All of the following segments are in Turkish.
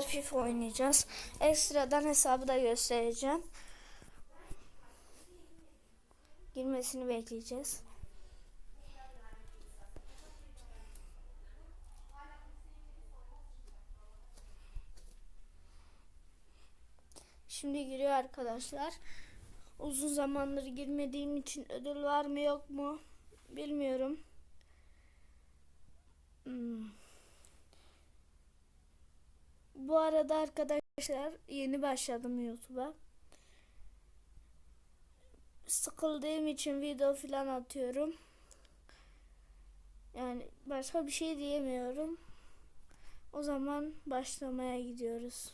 arkadaşlar FIFA oynayacağız. Ekstradan hesabı da göstereceğim. Girmesini bekleyeceğiz. Şimdi giriyor arkadaşlar. Uzun zamandır girmediğim için ödül var mı yok mu bilmiyorum. Hmm. Bu arada arkadaşlar yeni başladım YouTube'a. Sıkıldığım için video falan atıyorum. Yani başka bir şey diyemiyorum. O zaman başlamaya gidiyoruz.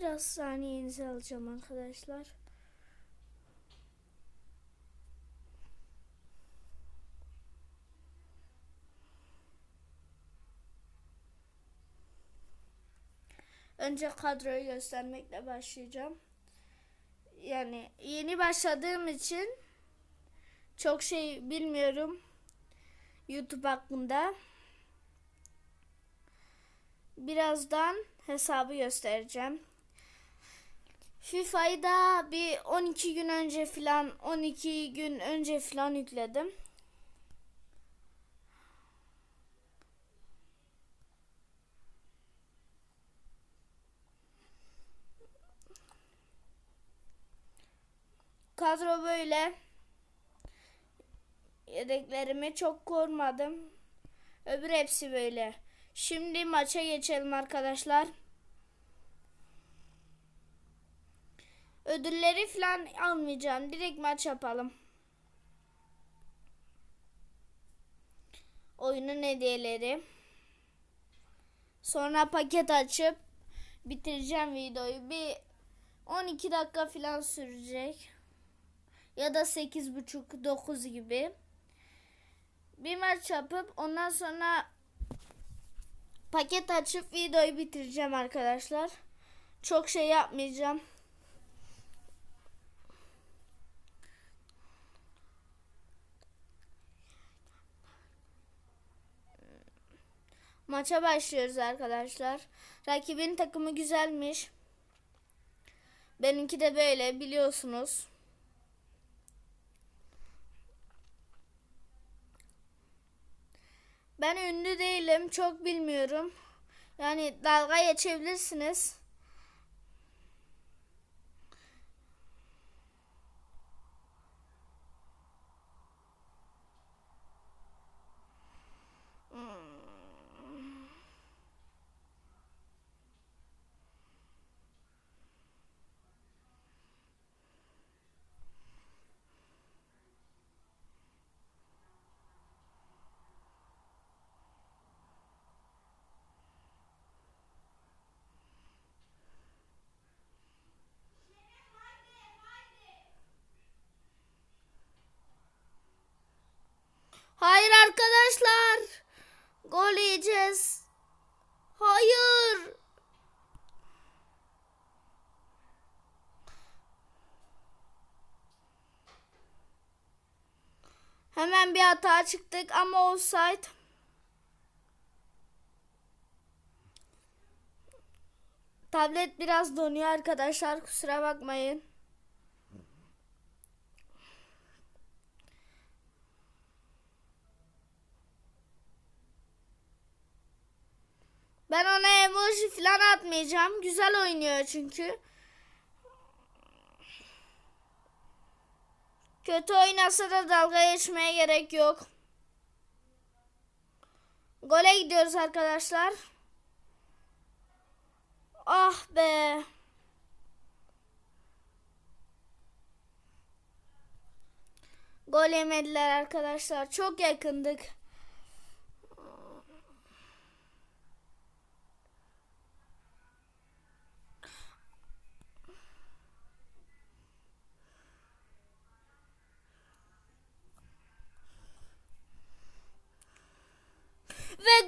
Biraz saniyenizi alacağım arkadaşlar. Önce kadroyu göstermekle başlayacağım. Yani yeni başladığım için çok şey bilmiyorum YouTube hakkında. Birazdan hesabı göstereceğim. FIFA'yı da bir 12 gün önce falan 12 gün önce falan yükledim. Kadro böyle. Yedeklerimi çok kormadım. Öbür hepsi böyle. Şimdi maça geçelim arkadaşlar. Ödülleri falan almayacağım. Direkt maç yapalım. Oyunun hediyeleri. Sonra paket açıp bitireceğim videoyu. Bir 12 dakika falan sürecek. Ya da 8.30 9 gibi. Bir maç yapıp ondan sonra paket açıp videoyu bitireceğim arkadaşlar. Çok şey yapmayacağım. Maça başlıyoruz arkadaşlar. Rakibin takımı güzelmiş. Benimki de böyle biliyorsunuz. Ben ünlü değilim. Çok bilmiyorum. Yani dalga geçebilirsiniz. Hayır arkadaşlar. Gol yiyeceğiz. Hayır. Hemen bir hata çıktık ama offside. Tablet biraz donuyor arkadaşlar kusura bakmayın. Ben ona emoji falan atmayacağım. Güzel oynuyor çünkü. Kötü oynasa da dalga geçmeye gerek yok. Gole gidiyoruz arkadaşlar. Ah be. Gol yemediler arkadaşlar. Çok yakındık. Ve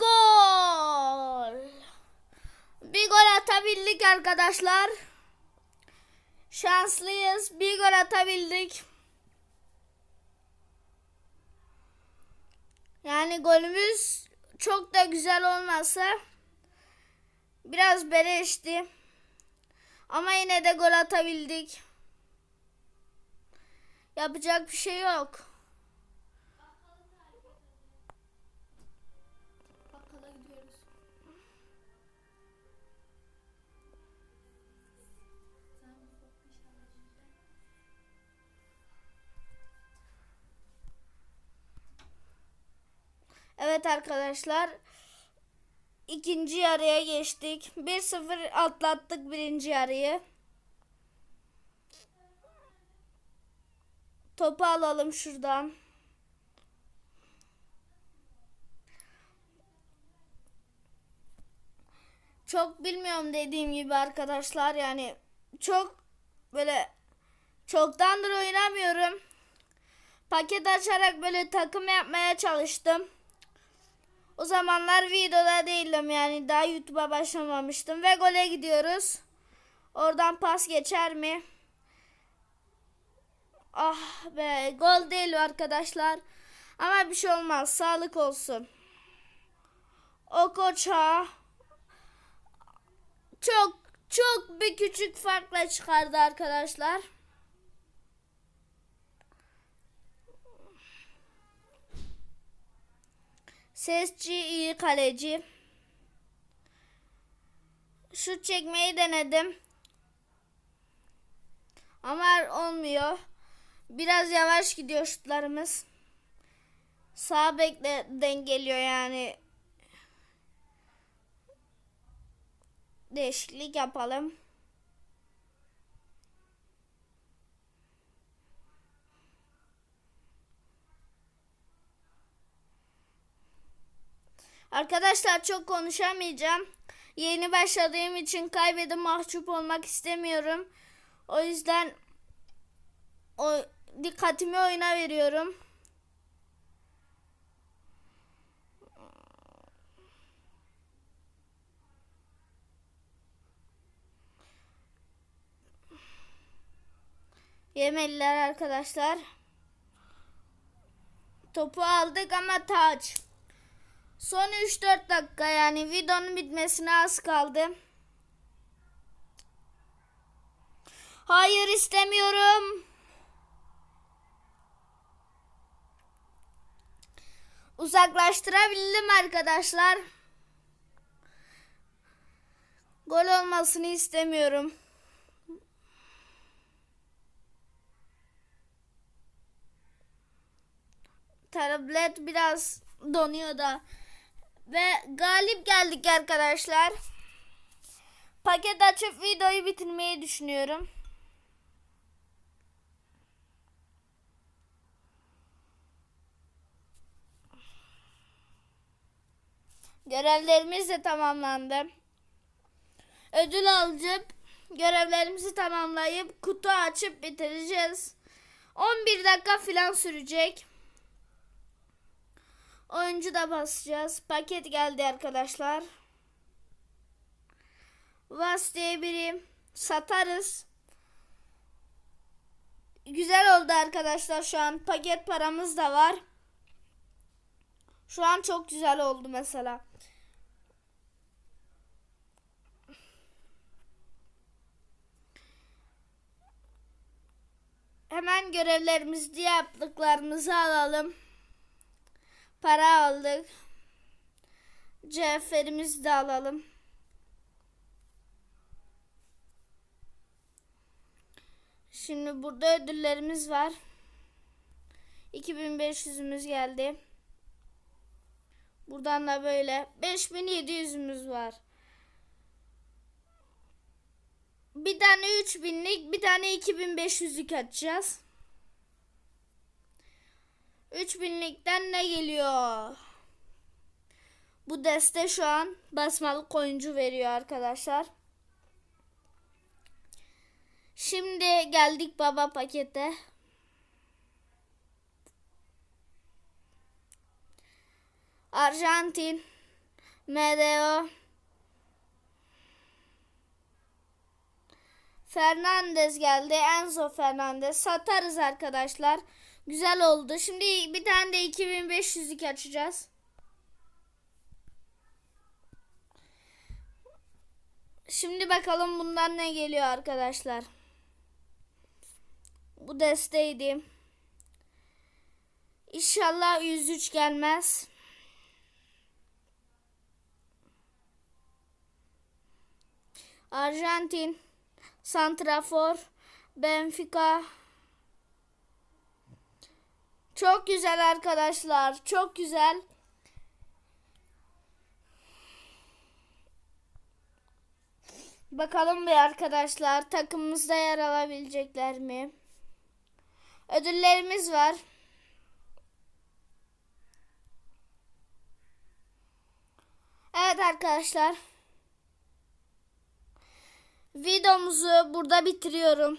yendik arkadaşlar. Şanslıyız. Bir gol atabildik. Yani golümüz çok da güzel olmasa biraz beleşti. Ama yine de gol atabildik. Yapacak bir şey yok. Evet arkadaşlar. ikinci yarıya geçtik. 1-0 atlattık birinci yarıyı. Topu alalım şuradan. Çok bilmiyorum dediğim gibi arkadaşlar yani çok böyle çoktandır oynamıyorum. Paket açarak böyle takım yapmaya çalıştım. O zamanlar videoda değildim yani daha YouTube'a başlamamıştım ve gole gidiyoruz. Oradan pas geçer mi? Ah be gol değil arkadaşlar. Ama bir şey olmaz sağlık olsun. O koça çok çok bir küçük farkla çıkardı arkadaşlar. Sesçi iyi kaleci. Şut çekmeyi denedim. Ama olmuyor. Biraz yavaş gidiyor şutlarımız. Sağ bekle dengeliyor yani. Değişiklik yapalım. Arkadaşlar çok konuşamayacağım. Yeni başladığım için kaybedip mahcup olmak istemiyorum. O yüzden o dikkatimi oyuna veriyorum. Yemeliler arkadaşlar. Topu aldık ama taç. Son 3-4 dakika yani videonun bitmesine az kaldı. Hayır istemiyorum. Uzaklaştırabildim arkadaşlar. Gol olmasını istemiyorum. Tablet biraz donuyor da. Ve galip geldik arkadaşlar. Paket açıp videoyu bitirmeyi düşünüyorum. Görevlerimiz de tamamlandı. Ödül alıp görevlerimizi tamamlayıp kutu açıp bitireceğiz. 11 dakika falan sürecek. Oyuncu da basacağız. Paket geldi arkadaşlar. Vas diye biri satarız. Güzel oldu arkadaşlar şu an. Paket paramız da var. Şu an çok güzel oldu mesela. Hemen görevlerimizi yaptıklarımızı alalım. Para aldık. Cevherimizi de alalım. Şimdi burada ödüllerimiz var. 2500'ümüz geldi. Buradan da böyle 5700'ümüz var. Bir tane 3000'lik, bir tane 2500'lük açacağız. 3000'likten ne geliyor? Bu deste şu an basmalı oyuncu veriyor arkadaşlar. Şimdi geldik baba pakete. Arjantin, Medeo, Fernandez geldi. Enzo Fernandez. Satarız arkadaşlar. Güzel oldu. Şimdi bir tane de 2500'lük açacağız. Şimdi bakalım bundan ne geliyor arkadaşlar. Bu desteydi. İnşallah 103 gelmez. Arjantin, Santrafor, Benfica. Çok güzel arkadaşlar. Çok güzel. Bakalım bir arkadaşlar takımımızda yer alabilecekler mi? Ödüllerimiz var. Evet arkadaşlar. Videomuzu burada bitiriyorum.